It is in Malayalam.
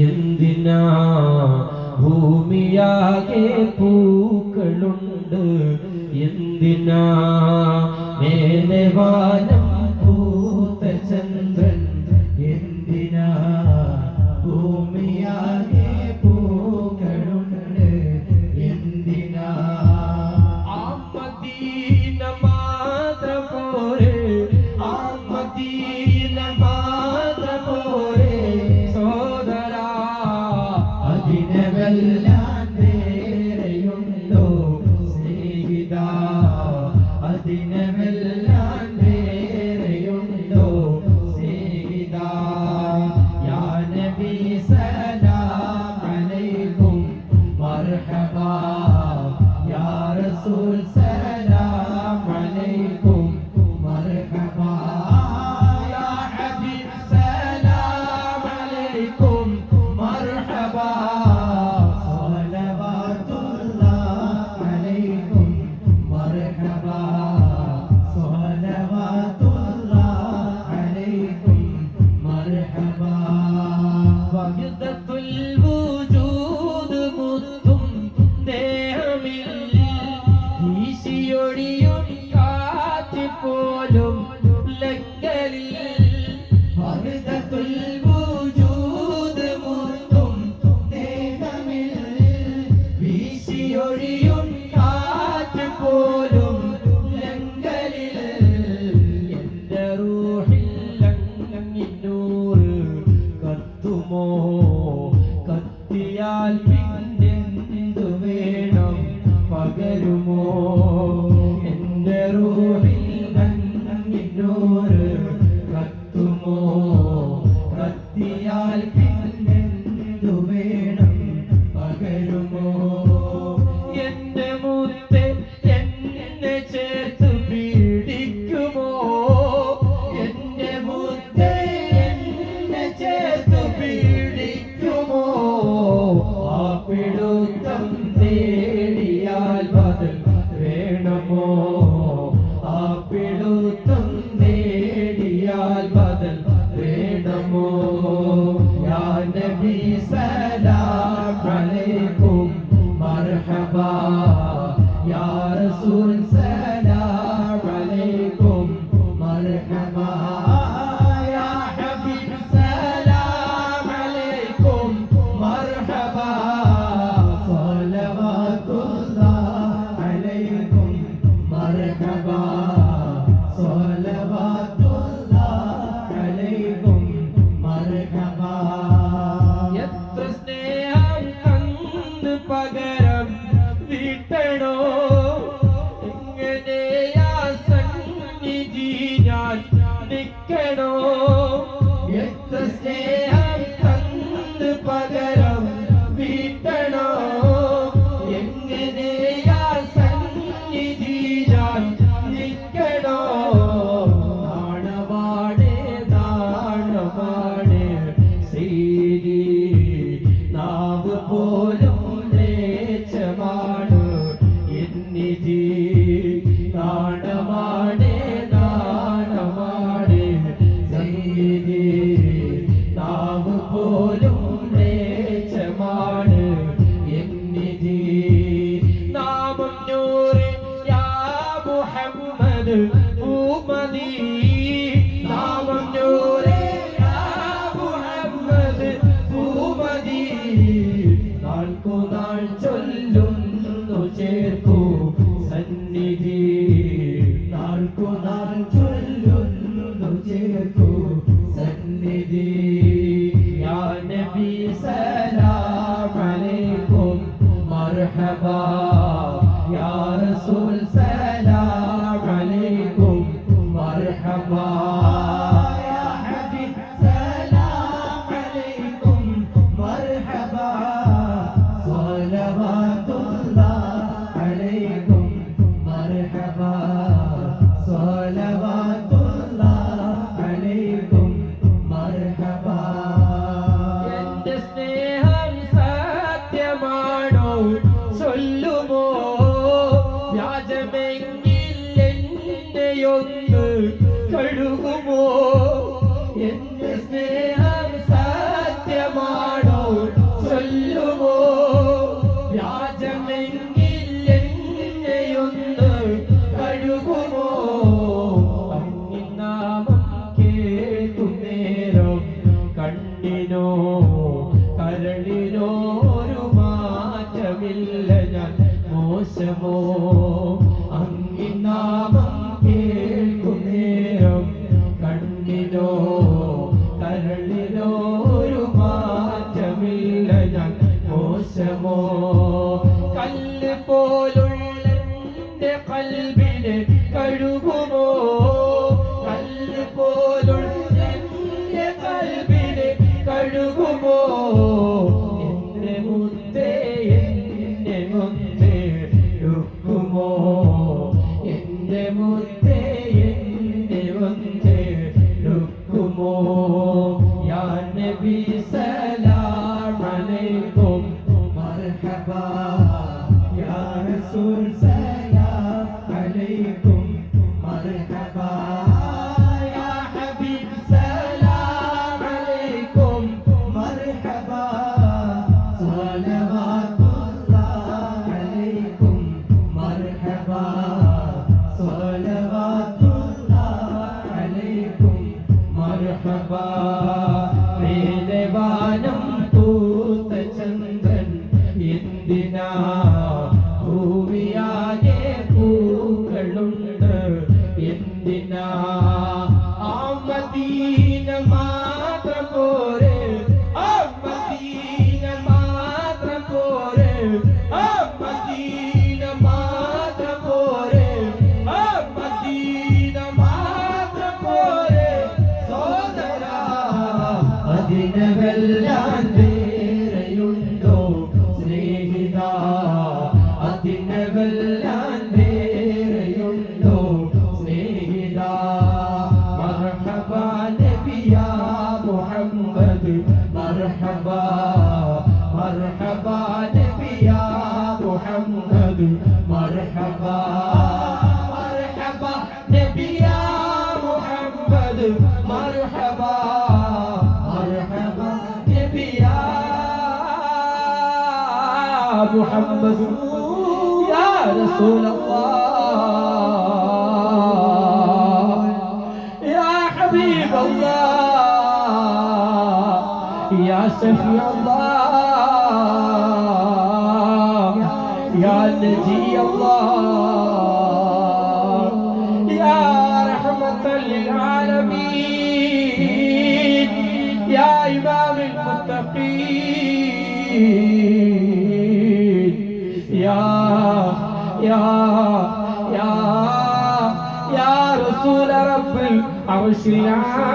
എന്തിനാ ഭൂമിയാകെ പൂക്കളുണ്ട്? എന്തിനാ മേലെ വാനം പൂത്ത ചന്ദ്രൻ അതിനവെല്ലാം തേരയുണ്ടോ സ്നേഹിത? അതിനവെല്ലാം തേരയുണ്ടോ സ്നേഹിത? യാനബി സലാം അലൈക്കും മർഹബ. യാ റസൂൽ you விடமோ ക്ഷമിക്കണോ എത്ര സ്നേഹം സന്നിധി നബി സലാം അലൈക്കും മർഹബ യാ റസൂൽ കരളിനോ ഒരു മാറ്റമില്ല ഞാൻ. മോശമോ? അങ്ങിനാമം കേൾക്കുന്നേരം കണ്ണിലോ കരളിലോരു മാറ്റമില്ല ഞാൻ. മോശമോ? കല്ല് പോലുള്ള എന്റെ بكم مرحبا. يا رسول سلام عليكم. مرحبا. يا حبيب سلام عليكم. مرحبا. صلوات Sayyidina مرحبا مرحبا نبي يا محمد مرحبا مرحبا نبي يا محمد يا رسول الله يا حبيب الله يا سفي الله. يا نجي الله. يا رحمة للعالمين يا إمام المتقين. يا يا يا يا رسول رب العرش العالمين